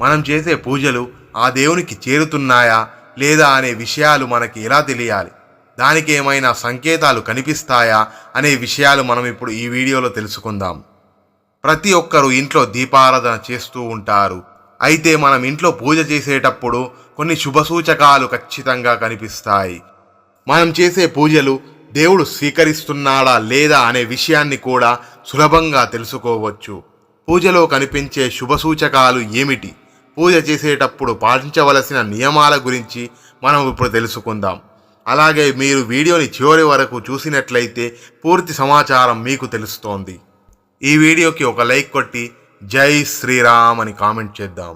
మనం చేసే పూజలు ఆ దేవునికి చేరుతున్నాయా లేదా అనే విషయాలు మనకి ఎలా తెలియాలి? దానికి ఏమైనా సంకేతాలు కనిపిస్తాయా అనే విషయాలు మనం ఇప్పుడు ఈ వీడియోలో తెలుసుకుందాం. ప్రతి ఒక్కరూ ఇంట్లో దీపారాధన చేస్తూ ఉంటారు. అయితే మనం ఇంట్లో పూజ చేసేటప్పుడు కొన్ని శుభసూచకాలు ఖచ్చితంగా కనిపిస్తాయి. మనం చేసే పూజలు దేవుడు స్వీకరిస్తున్నాడా లేదా అనే విషయాన్ని కూడా సులభంగా తెలుసుకోవచ్చు. పూజలో కనిపించే శుభసూచకాలు ఏమిటి? పూజ చేసేటప్పుడు పాటించవలసిన నియమాల గురించి మనం ఇప్పుడు తెలుసుకుందాం. అలాగే మీరు వీడియోని చివరి వరకు చూసినట్లయితే పూర్తి సమాచారం మీకు తెలుస్తోంది. ఈ వీడియోకి ఒక లైక్ కొట్టి జై శ్రీరామ్ అని కామెంట్ చేద్దాం.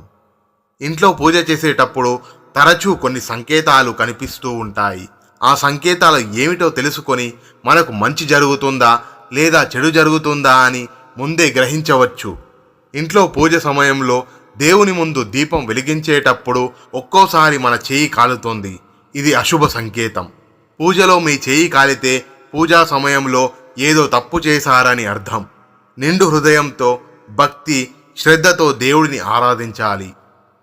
ఇంట్లో పూజ చేసేటప్పుడు తరచూ కొన్ని సంకేతాలు కనిపిస్తూ ఉంటాయి. ఆ సంకేతాలు ఏమిటో తెలుసుకొని మనకు మంచి జరుగుతుందా లేదా చెడు జరుగుతుందా అని ముందే గ్రహించవచ్చు. ఇంట్లో పూజ సమయంలో దేవుని ముందు దీపం వెలిగించేటప్పుడు ఒక్కోసారి మన చేయి కాలుతుంది. ఇది అశుభ సంకేతం. పూజలో మీ చేయి కాలితే పూజా సమయంలో ఏదో తప్పు చేశారని అర్థం. నిండు హృదయంతో భక్తి శ్రద్ధతో దేవుడిని ఆరాధించాలి.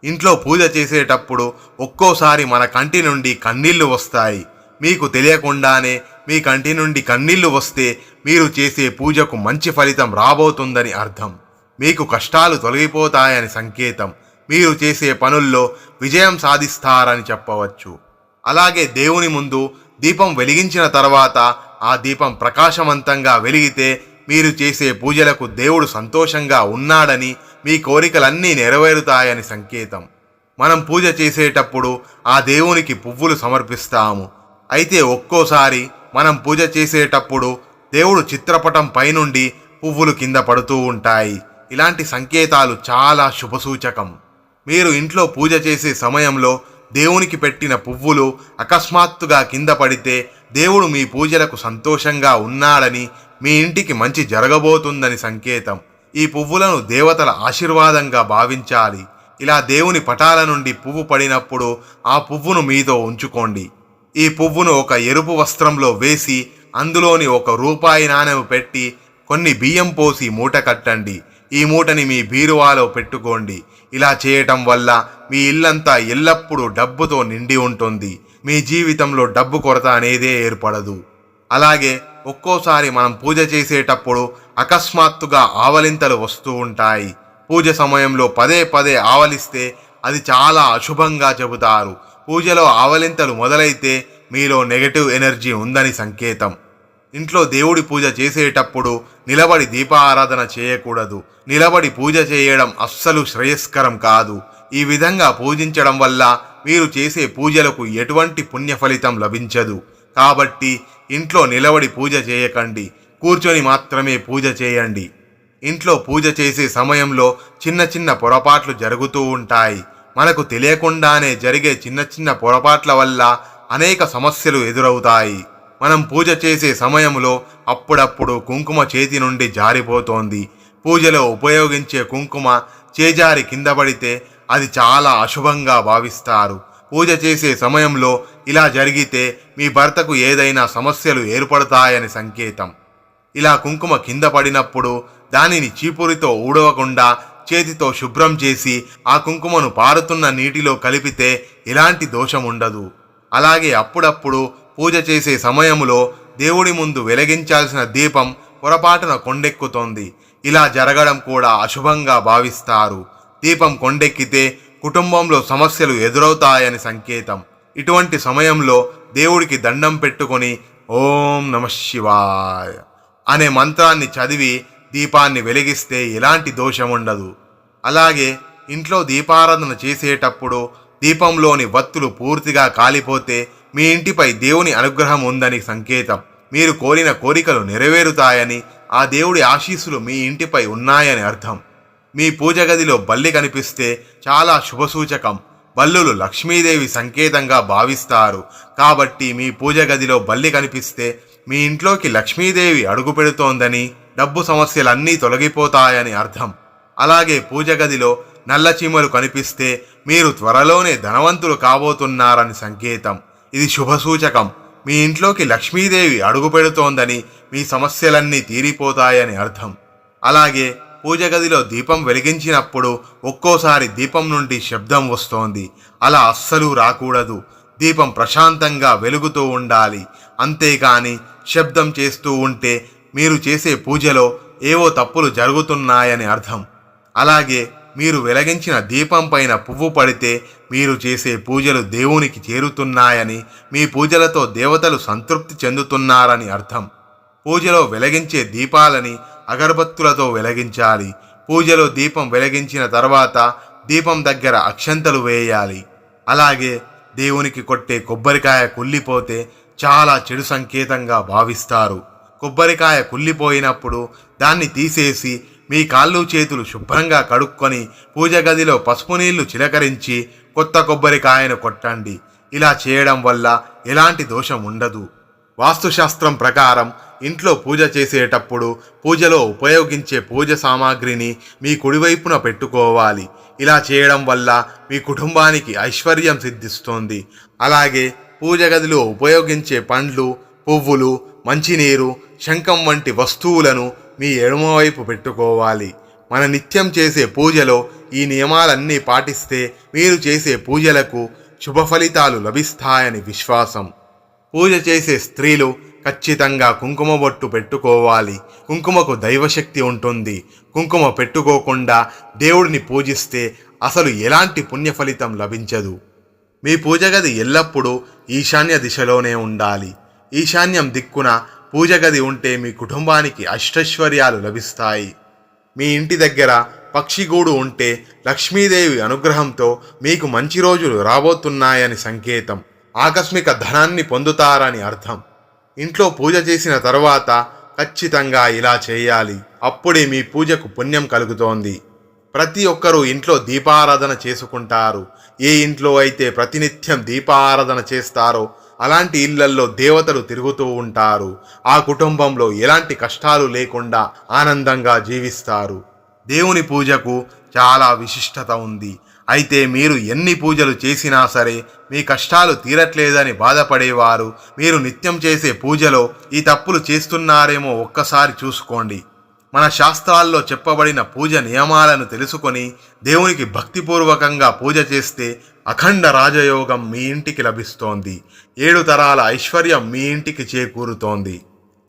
ఇంట్లో పూజ చేసేటప్పుడు ఒక్కోసారి మన కంటి నుండి కన్నీళ్ళు వస్తాయి. మీకు తెలియకుండానే మీ కంటి నుండి కన్నీళ్ళు వస్తే మీరు చేసే పూజకు మంచి ఫలితం రాబోతుందని అర్థం. మీకు కష్టాలు తొలగిపోతాయని సంకేతం. మీరు చేసే పనుల్లో విజయం సాధిస్తారని చెప్పవచ్చు. అలాగే దేవుని ముందు దీపం వెలిగించిన తర్వాత ఆ దీపం ప్రకాశవంతంగా వెలిగితే మీరు చేసే పూజలకు దేవుడు సంతోషంగా ఉన్నాడని మీ కోరికలన్నీ నెరవేరుతాయని సంకేతం. మనం పూజ చేసేటప్పుడు ఆ దేవునికి పువ్వులు సమర్పిస్తాము. అయితే ఒక్కోసారి మనం పూజ చేసేటప్పుడు దేవుడు చిత్రపటం పైనుండి పువ్వులు కింద పడుతూ ఉంటాయి. ఇలాంటి సంకేతాలు చాలా శుభసూచకం. మీరు ఇంట్లో పూజ చేసే సమయంలో దేవునికి పెట్టిన పువ్వులు అకస్మాత్తుగా కింద పడితే దేవుడు మీ పూజలకు సంతోషంగా ఉన్నాడని మీ ఇంటికి మంచి జరగబోతుందని సంకేతం. ఈ పువ్వులను దేవతల ఆశీర్వాదంగా భావించాలి. ఇలా దేవుని పటాల నుండి పువ్వు పడినప్పుడు ఆ పువ్వును మీతో ఉంచుకోండి. ఈ పువ్వును ఒక ఎరుపు వస్త్రంలో వేసి అందులోని ఒక రూపాయి నాణెం పెట్టి కొన్ని బియ్యం పోసి మూట కట్టండి. ఈ మూటని మీ బీరువాలో పెట్టుకోండి. ఇలా చేయటం వల్ల మీ ఇల్లంతా ఎల్లప్పుడూ డబ్బుతో నిండి ఉంటుంది. మీ జీవితంలో డబ్బు కొరత అనేదే ఏర్పడదు. అలాగే ఒక్కోసారి మనం పూజ చేసేటప్పుడు అకస్మాత్తుగా ఆవలింతలు వస్తూ ఉంటాయి. పూజ సమయంలో పదే పదే ఆవలిస్తే అది చాలా అశుభంగా చెబుతారు. పూజలో ఆవలింతలు మొదలైతే మీలో నెగటివ్ ఎనర్జీ ఉందని సంకేతం. ఇంట్లో దేవుడి పూజ చేసేటప్పుడు నిలబడి దీపారాధన చేయకూడదు. నిలబడి పూజ చేయడం అస్సలు శ్రేయస్కరం కాదు. ఈ విధంగా పూజించడం వల్ల మీరు చేసే పూజలకు ఎటువంటి పుణ్య ఫలితం లభించదు. కాబట్టి ఇంట్లో నిలబడి పూజ చేయకండి. కూర్చొని మాత్రమే పూజ చేయండి. ఇంట్లో పూజ చేసే సమయంలో చిన్న చిన్న పొరపాట్లు జరుగుతూ ఉంటాయి. మనకు తెలియకుండానే జరిగే చిన్న చిన్న పొరపాట్ల వల్ల అనేక సమస్యలు ఎదురవుతాయి. మనం పూజ చేసే సమయంలో అప్పుడప్పుడు కుంకుమ చేతి నుండి జారిపోతోంది. పూజలో ఉపయోగించే కుంకుమ చేజారి కింద పడితే అది చాలా అశుభంగా భావిస్తారు. పూజ చేసే సమయంలో ఇలా జరిగితే మీ భర్తకు ఏదైనా సమస్యలు ఏర్పడతాయని సంకేతం. ఇలా కుంకుమ కింద పడినప్పుడు దానిని చీపురితో ఊడవకుండా చేతితో శుభ్రం చేసి ఆ కుంకుమను పారుతున్న నీటిలో కలిపితే ఎలాంటి దోషం ఉండదు అలాగే అప్పుడప్పుడు పూజ చేసే సమయంలో దేవుడి ముందు వెలిగించాల్సిన దీపం పొరపాటున కొండెక్కుతోంది. ఇలా జరగడం కూడా అశుభంగా భావిస్తారు. దీపం కొండెక్కితే కుటుంబంలో సమస్యలు ఎదురవుతాయని సంకేతం. ఇటువంటి సమయంలో దేవుడికి దండం పెట్టుకొని ఓం నమ శివాయ అనే మంత్రాన్ని చదివి దీపాన్ని వెలిగిస్తే ఎలాంటి దోషం ఉండదు అలాగే ఇంట్లో దీపారాధన చేసేటప్పుడు దీపంలోని వత్తులు పూర్తిగా కాలిపోతే మీ ఇంటిపై దేవుని అనుగ్రహం ఉందని సంకేతం. మీరు కోరిన కోరికలు నెరవేరుతాయని ఆ దేవుడి ఆశీస్సులు మీ ఇంటిపై ఉన్నాయని అర్థం. మీ పూజ గదిలో బల్లి కనిపిస్తే చాలా శుభసూచకం. బల్లులు లక్ష్మీదేవి సంకేతంగా భావిస్తారు. కాబట్టి మీ పూజ గదిలో బల్లి కనిపిస్తే మీ ఇంట్లోకి లక్ష్మీదేవి అడుగు పెడుతోందని డబ్బు సమస్యలన్నీ తొలగిపోతాయని అర్థం. అలాగే పూజ గదిలో నల్ల చీమలు కనిపిస్తే మీరు త్వరలోనే ధనవంతులు కాబోతున్నారని సంకేతం. ఇది శుభసూచకం. మీ ఇంట్లోకి లక్ష్మీదేవి అడుగు పెడుతోందని మీ సమస్యలన్నీ తీరిపోతాయని అర్థం. అలాగే పూజ గదిలో దీపం వెలిగించినప్పుడు ఒక్కోసారి దీపం నుండి శబ్దం వస్తోంది. అలా అస్సలు రాకూడదు. దీపం ప్రశాంతంగా వెలుగుతూ ఉండాలి. అంతేకాని శబ్దం చేస్తూ ఉంటే మీరు చేసే పూజలో ఏవో తప్పులు జరుగుతున్నాయని అర్థం. అలాగే మీరు వెలగించిన దీపం పైన పువ్వు పడితే మీరు చేసే పూజలు దేవునికి చేరుతున్నాయని మీ పూజలతో దేవతలు సంతృప్తి చెందుతున్నారని అర్థం. పూజలో వెలగించే దీపాలని అగరబత్తులతో వెలిగించాలి. పూజలో దీపం వెలిగించిన తర్వాత దీపం దగ్గర అక్షంతలు వేయాలి. అలాగే దేవునికి కొట్టే కొబ్బరికాయ కుళ్ళిపోతే చాలా చెడు సంకేతంగా భావిస్తారు. కొబ్బరికాయ కుళ్ళిపోయినప్పుడు దాన్ని తీసేసి మీ కాళ్ళు చేతులు శుభ్రంగా కడుక్కొని పూజ గదిలో పసుపు నీళ్ళు చిలకరించి కొత్త కొబ్బరికాయను కొట్టండి. ఇలా చేయడం వల్ల ఎలాంటి దోషం ఉండదు. వాస్తుశాస్త్రం ప్రకారం ఇంట్లో పూజ చేసేటప్పుడు పూజలో ఉపయోగించే పూజ సామాగ్రిని మీ కుడివైపున పెట్టుకోవాలి. ఇలా చేయడం వల్ల మీ కుటుంబానికి ఐశ్వర్యం సిద్ధిస్తోంది. అలాగే పూజ గదిలో ఉపయోగించే పండ్లు పువ్వులు మంచినీరు శంఖం వంటి వస్తువులను మీ ఎడమవైపు పెట్టుకోవాలి. మన నిత్యం చేసే పూజలో ఈ నియమాలన్నీ పాటిస్తే మీరు చేసే పూజలకు శుభ ఫలితాలు లభిస్తాయని విశ్వాసం. పూజ చేసే స్త్రీలు ఖచ్చితంగా కుంకుమ బొట్టు పెట్టుకోవాలి. కుంకుమకు దైవశక్తి ఉంటుంది. కుంకుమ పెట్టుకోకుండా దేవుడిని పూజిస్తే అసలు ఎలాంటి పుణ్యఫలితం లభించదు. మీ పూజ గది ఎల్లప్పుడూ ఈశాన్య దిశలోనే ఉండాలి. ఈశాన్యం దిక్కున పూజ గది ఉంటే మీ కుటుంబానికి అష్టైశ్వర్యాలు లభిస్తాయి. మీ ఇంటి దగ్గర పక్షిగూడు ఉంటే లక్ష్మీదేవి అనుగ్రహంతో మీకు మంచి రోజులు రాబోతున్నాయని సంకేతం. ఆకస్మిక ధనాన్ని పొందుతారని అర్థం. ఇంట్లో పూజ చేసిన తర్వాత ఖచ్చితంగా ఇలా చేయాలి. అప్పుడే మీ పూజకు పుణ్యం కలుగుతోంది. ప్రతి ఒక్కరూ ఇంట్లో దీపారాధన చేసుకుంటారు. ఏ ఇంట్లో అయితే ప్రతినిత్యం దీపారాధన చేస్తారో అలాంటి ఇళ్ళల్లో దేవతలు తిరుగుతూ ఉంటారు. ఆ కుటుంబంలో ఎలాంటి కష్టాలు లేకుండా ఆనందంగా జీవిస్తారు. దేవుని పూజకు చాలా విశిష్టత ఉంది. అయితే మీరు ఎన్ని పూజలు చేసినా సరే మీ కష్టాలు తీరట్లేదని బాధపడేవారు. మీరు నిత్యం చేసే పూజలో ఈ తప్పులు చేస్తున్నారేమో ఒక్కసారి చూసుకోండి. మన శాస్త్రాల్లో చెప్పబడిన పూజ నియమాలను తెలుసుకొని దేవునికి భక్తిపూర్వకంగా పూజ చేస్తే అఖండ రాజయోగం మీ ఇంటికి లభిస్తోంది. ఏడు తరాల ఐశ్వర్యం మీ ఇంటికి చేకూరుతోంది.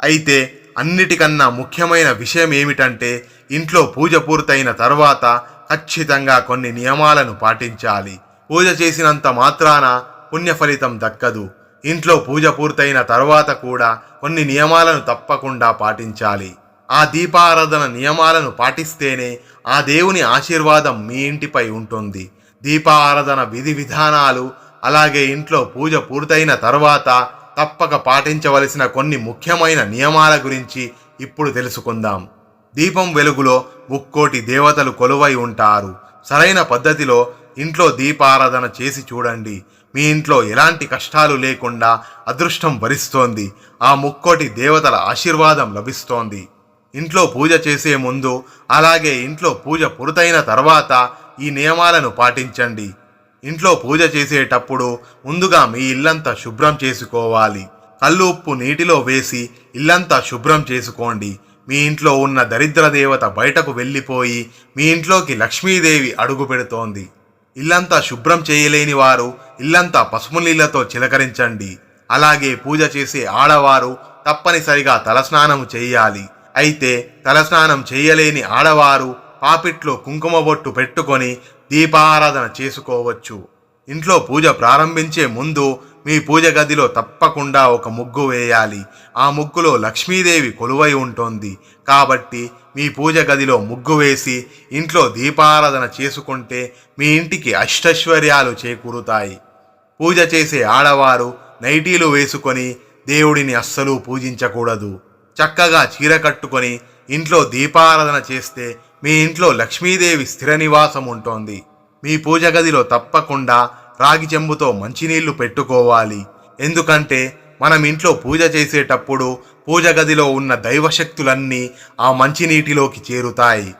అయితే అన్నిటికన్నా ముఖ్యమైన విషయం ఏమిటంటే ఇంట్లో పూజ పూర్తయిన తర్వాత ఖచ్చితంగా కొన్ని నియమాలను పాటించాలి. పూజ చేసినంత మాత్రాన పుణ్య ఫలితం దక్కదు. ఇంట్లో పూజ పూర్తయిన తర్వాత కూడా కొన్ని నియమాలను తప్పకుండా పాటించాలి. ఆ దీపారాధన నియమాలను పాటిస్తేనే ఆ దేవుని ఆశీర్వాదం మీ ఇంటిపై ఉంటుంది. దీపారాధన విధి విధానాలు అలాగే ఇంట్లో పూజ పూర్తయిన తర్వాత తప్పక పాటించవలసిన కొన్ని ముఖ్యమైన నియమాల గురించి ఇప్పుడు తెలుసుకుందాం. దీపం వెలుగులో ముక్కోటి దేవతలు కొలువై ఉంటారు. సరైన పద్ధతిలో ఇంట్లో దీపారాధన చేసి చూడండి. మీ ఇంట్లో ఎలాంటి కష్టాలు లేకుండా అదృష్టం భరిస్తోంది ఆ ముక్కోటి దేవతల ఆశీర్వాదం లభిస్తోంది. ఇంట్లో పూజ చేసే ముందు అలాగే ఇంట్లో పూజ పూర్తయిన తర్వాత ఈ నియమాలను పాటించండి. ఇంట్లో పూజ చేసేటప్పుడు ముందుగా మీ ఇల్లంతా శుభ్రం చేసుకోవాలి. కళ్ళు ఉప్పు నీటిలో వేసి ఇల్లంతా శుభ్రం చేసుకోండి. మీ ఇంట్లో ఉన్న దరిద్ర దేవత బయటకు వెళ్ళిపోయి మీ ఇంట్లోకి లక్ష్మీదేవి అడుగు పెడుతోంది. ఇల్లంతా శుభ్రం చేయలేని వారు ఇల్లంతా పసుపు నీళ్ళతో చిలకరించండి. అలాగే పూజ చేసే ఆడవారు తప్పనిసరిగా తలస్నానం చేయాలి. అయితే తలస్నానం చేయలేని ఆడవారు పాపిట్లో కుంకుమ బొట్టు పెట్టుకొని దీపారాధన చేసుకోవచ్చు. ఇంట్లో పూజ ప్రారంభించే ముందు మీ పూజ గదిలో తప్పకుండా ఒక ముగ్గు వేయాలి. ఆ ముగ్గులో లక్ష్మీదేవి కొలువై ఉంటుంది. కాబట్టి మీ పూజ గదిలో ముగ్గు వేసి ఇంట్లో దీపారాధన చేసుకుంటే మీ ఇంటికి అష్టైశ్వర్యాలు చేకూరుతాయి. పూజ చేసే ఆడవారు నైటీలు వేసుకొని దేవుడిని అస్సలు పూజించకూడదు. చక్కగా చీర కట్టుకొని ఇంట్లో దీపారాధన చేస్తే మీ ఇంట్లో లక్ష్మీదేవి స్థిర నివాసం ఉంటుంది. మీ పూజ గదిలో తప్పకుండా రాగి చెంబుతో మంచినీళ్ళు పెట్టుకోవాలి. ఎందుకంటే మనం ఇంట్లో పూజ చేసేటప్పుడు పూజ గదిలో ఉన్న దైవశక్తులన్నీ ఆ మంచినీటిలోకి చేరుతాయి.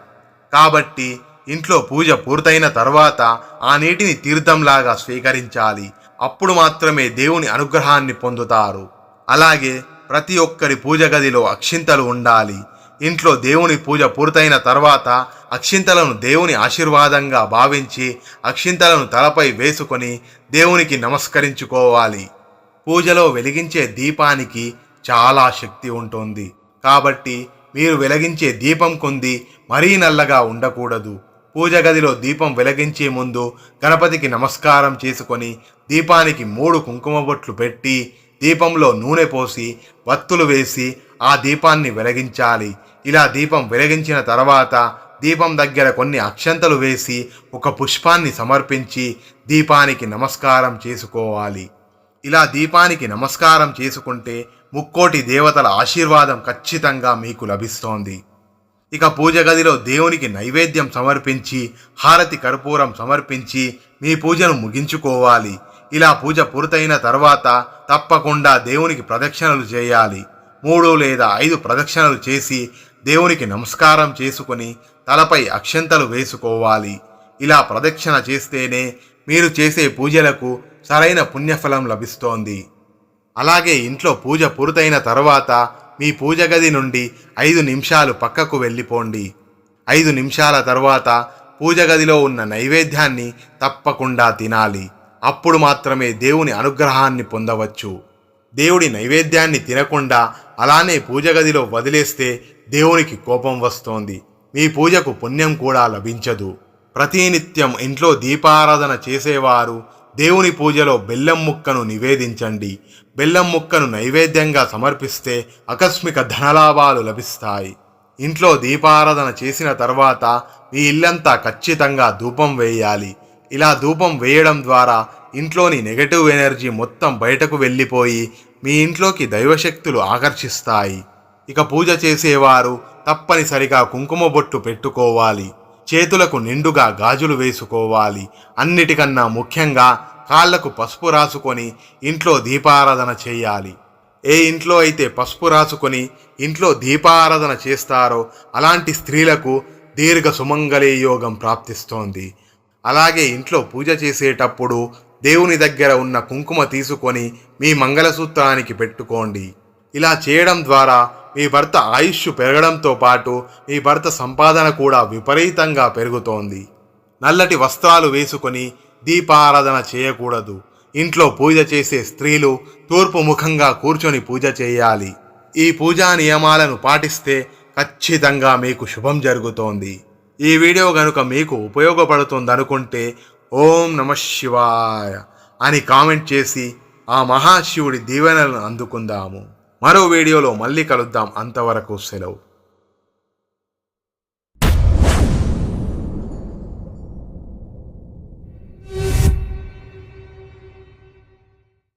కాబట్టి ఇంట్లో పూజ పూర్తయిన తర్వాత ఆ నీటిని తీర్థంలాగా స్వీకరించాలి. అప్పుడు మాత్రమే దేవుని అనుగ్రహాన్ని పొందుతారు. అలాగే ప్రతి ఒక్కరి పూజ గదిలో అక్షింతలు ఉండాలి. ఇంట్లో దేవుని పూజ పూర్తయిన తర్వాత అక్షింతలను దేవుని ఆశీర్వాదంగా భావించి అక్షింతలను తలపై వేసుకొని దేవునికి నమస్కరించుకోవాలి. పూజలో వెలిగించే దీపానికి చాలా శక్తి ఉంటుంది. కాబట్టి మీరు వెలిగించే దీపం కొంది మరీ నల్లగా ఉండకూడదు. పూజ గదిలో దీపం వెలిగించే ముందు గణపతికి నమస్కారం చేసుకొని దీపానికి మూడు కుంకుమ బొట్లు పెట్టి దీపంలో నూనె పోసి వత్తులు వేసి ఆ దీపాన్ని వెలిగించాలి. ఇలా దీపం వెలిగించిన తర్వాత దీపం దగ్గర కొన్ని అక్షంతలు వేసి ఒక పుష్పాన్ని సమర్పించి దీపానికి నమస్కారం చేసుకోవాలి. ఇలా దీపానికి నమస్కారం చేసుకుంటే ముక్కోటి దేవతల ఆశీర్వాదం ఖచ్చితంగా మీకు లభిస్తోంది. ఇక పూజ గదిలో దేవునికి నైవేద్యం సమర్పించి హారతి కర్పూరం సమర్పించి మీ పూజను ముగించుకోవాలి. ఇలా పూజ పూర్తయిన తర్వాత తప్పకుండా దేవునికి ప్రదక్షిణలు చేయాలి. మూడు లేదా ఐదు ప్రదక్షిణలు చేసి దేవునికి నమస్కారం చేసుకుని తలపై అక్షంతలు వేసుకోవాలి. ఇలా ప్రదక్షిణ చేస్తేనే మీరు చేసే పూజలకు సరైన పుణ్యఫలం లభిస్తోంది. అలాగే ఇంట్లో పూజ పూర్తయిన తర్వాత మీ పూజ గది నుండి ఐదు నిమిషాలు పక్కకు వెళ్ళిపోండి. ఐదు నిమిషాల తర్వాత పూజ గదిలో ఉన్న నైవేద్యాన్ని తప్పకుండా తినాలి. అప్పుడు మాత్రమే దేవుని అనుగ్రహాన్ని పొందవచ్చు. దేవుడి నైవేద్యాన్ని తినకుండా అలానే పూజ గదిలో వదిలేస్తే దేవునికి కోపం వస్తోంది. మీ పూజకు పుణ్యం కూడా లభించదు. ప్రతినిత్యం ఇంట్లో దీపారాధన చేసేవారు దేవుని పూజలో బెల్లం ముక్కను నివేదించండి. బెల్లం ముక్కను నైవేద్యంగా సమర్పిస్తే ఆకస్మిక ధనలాభాలు లభిస్తాయి. ఇంట్లో దీపారాధన చేసిన తర్వాత మీ ఇల్లంతా ఖచ్చితంగా ధూపం వేయాలి. ఇలా ధూపం వేయడం ద్వారా ఇంట్లోని నెగటివ్ ఎనర్జీ మొత్తం బయటకు వెళ్ళిపోయి మీ ఇంట్లోకి దైవశక్తులు ఆకర్షిస్తాయి. ఇక పూజ చేసేవారు తప్పనిసరిగా కుంకుమ బొట్టు పెట్టుకోవాలి. చేతులకు నిండుగా గాజులు వేసుకోవాలి. అన్నిటికన్నా ముఖ్యంగా కాళ్ళకు పసుపు రాసుకొని ఇంట్లో దీపారాధన చేయాలి. ఏ ఇంట్లో అయితే పసుపు రాసుకొని ఇంట్లో దీపారాధన చేస్తారో అలాంటి స్త్రీలకు దీర్ఘ సుమంగళీ యోగం ప్రాప్తిస్తోంది. అలాగే ఇంట్లో పూజ చేసేటప్పుడు దేవుని దగ్గర ఉన్న కుంకుమ తీసుకొని మీ మంగళసూత్రానికి పెట్టుకోండి. ఇలా చేయడం ద్వారా మీ భర్త ఆయుష్ పెరగడంతో పాటు మీ భర్త సంపాదన కూడా విపరీతంగా పెరుగుతోంది. నల్లటి వస్త్రాలు వేసుకొని దీపారాధన చేయకూడదు. ఇంట్లో పూజ చేసే స్త్రీలు తూర్పు ముఖంగా కూర్చొని పూజ చేయాలి. ఈ పూజా నియమాలను పాటిస్తే ఖచ్చితంగా మీకు శుభం జరుగుతోంది. ఈ వీడియో కనుక మీకు ఉపయోగపడుతుందనుకుంటే ఓం నమ శివాయ అని కామెంట్ చేసి ఆ మహాశివుడి దీవెనలను అందుకుందాము. మరో వీడియోలో మళ్ళీ కలుద్దాం. అంతవరకు సెలవు.